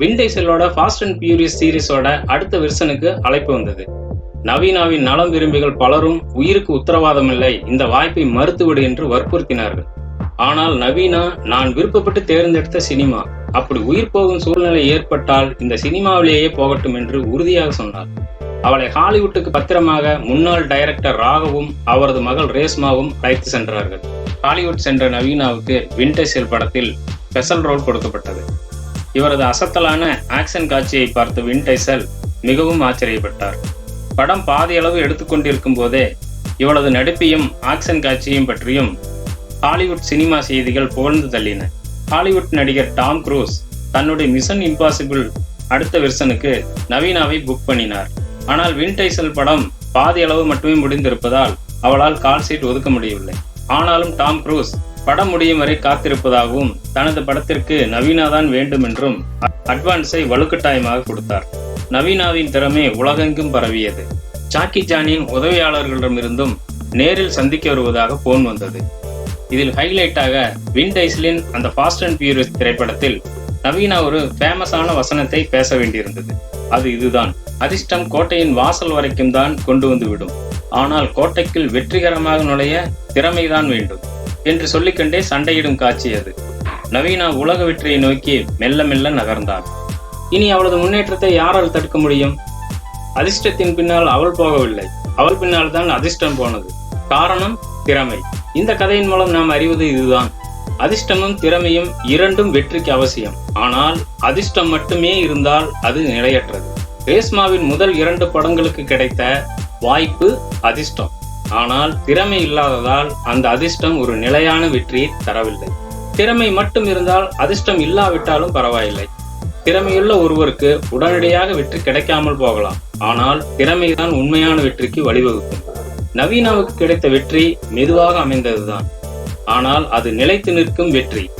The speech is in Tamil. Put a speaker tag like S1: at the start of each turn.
S1: வின்டைசலோட ஃபாஸ்ட் அண்ட் பியூரியஸ் சீரிஸோட அடுத்த வெர்சனுக்கு அழைப்பு வந்தது. நவீனாவின் நலம் விரும்பிகள் பலரும் உயிருக்கு உத்தரவாதம் இல்லை இந்த வாய்ப்பை மறுத்துவிடு என்று வற்புறுத்தினார்கள். ஆனால் நவீனா நான் விருப்பப்பட்டு தேர்ந்தெடுத்த சினிமா அப்படி உயிர் போகும் சூழ்நிலை ஏற்பட்டால் இந்த சினிமாவிலேயே போகட்டும் என்று உறுதியாக சொன்னார். அவளை ஹாலிவுட்டுக்கு பத்திரமாக முன்னாள் டைரக்டர் ராகவும் அவரது மகள் ரேஸ்மாவும் அழைத்து சென்றார்கள். ஹாலிவுட் சென்ற நவீனாவுக்கு விண்டேசல் படத்தில் ஸ்பெஷல் ரோல் கொடுக்கப்பட்டது. இவரது அசத்தலான ஆக்ஷன் காட்சியை பார்த்த வின்டைசல் மிகவும் ஆச்சரியப்பட்டார். படம் பாதியளவு எடுத்துக்கொண்டிருக்கும் போதே இவளது நடிப்பையும் ஆக்ஷன் காட்சியும் பற்றியும் ஹாலிவுட் சினிமா செய்திகள் புகழ்ந்து தள்ளின. ஹாலிவுட் நடிகர் டாம் குரூஸ் தன்னுடைய மிஷன் இம்பாசிபிள் அடுத்த வெர்சனுக்கு நவீனாவை புக் பண்ணினார். ஆனால் வின்டைசல் படம் பாதி அளவு மட்டுமே முடிந்திருப்பதால் அவளால் கால் சீட் ஒதுக்க முடியவில்லை. ஆனாலும் டாம் குரூஸ் படம் முடியும் வரை காத்திருப்பதாகவும் தனது படத்திற்கு நவீனா தான் வேண்டும் என்றும் அட்வான்ஸை வலுக்கட்டாயமாக கொடுத்தார். நவீனாவின் திறமை உலகெங்கும் பரவியது. சாக்கி ஜானின் உதவியாளர்களிடமிருந்தும் நேரில் சந்திக்க வருவதாக போன் வந்தது. இதில் ஹைலைட்டாக வின் டைஸ்லின் அந்த ஃபாஸ்ட் அண்ட் பியூரியஸ் திரைப்படத்தில் நவீனா ஒரு ஃபேமஸான வசனத்தை பேச வேண்டியிருந்தது. அது இதுதான். அதிர்ஷ்டம் கோட்டையின் வாசல் வரைக்கும் தான் கொண்டு வந்து விடும். ஆனால் கோட்டைக்குள் வெற்றிகரமாக நுழைய திறமைதான் வேண்டும். என்று சொல்லிக்கொண்டே சண்டையிடும் காட்சி அது. நவீனா உலக வெற்றியை நோக்கி மெல்ல மெல்ல நகர்ந்தாள் இனி அவளது முன்னேற்றத்தை யாரால் தடுக்க முடியும்? அதிர்ஷ்டத்தின் பின்னால் அவள் போகவில்லை. அவள் பின்னால் தான் அதிர்ஷ்டம் போனது. காரணம் திறமை. இந்த கதையின் மூலம் நாம் அறிவது இதுதான். அதிர்ஷ்டமும் திறமையும் இரண்டும் வெற்றிக்கு அவசியம். ஆனால் அதிர்ஷ்டம் மட்டுமே இருந்தால் அது நிலையற்றது. ரேஸ்மாவின் முதல் இரண்டு படங்களுக்கு கிடைத்த வாய்ப்பு அதிர்ஷ்டம். ஆனால் திறமை இல்லாததால் அந்த அதிர்ஷ்டம் ஒரு நிலையான வெற்றியை தரவில்லை. திறமை மட்டும் இருந்தால் அதிர்ஷ்டம் இல்லாவிட்டாலும் பரவாயில்லை. திறமையுள்ள ஒருவருக்கு உடனடியாக வெற்றி கிடைக்காமல் போகலாம். ஆனால் திறமைதான் உண்மையான வெற்றிக்கு வழிவகுக்கும். நவீனாவுக்கு கிடைத்த வெற்றி மெதுவாக அமைந்ததுதான். ஆனால் அது நிலைத்து நிற்கும் வெற்றி.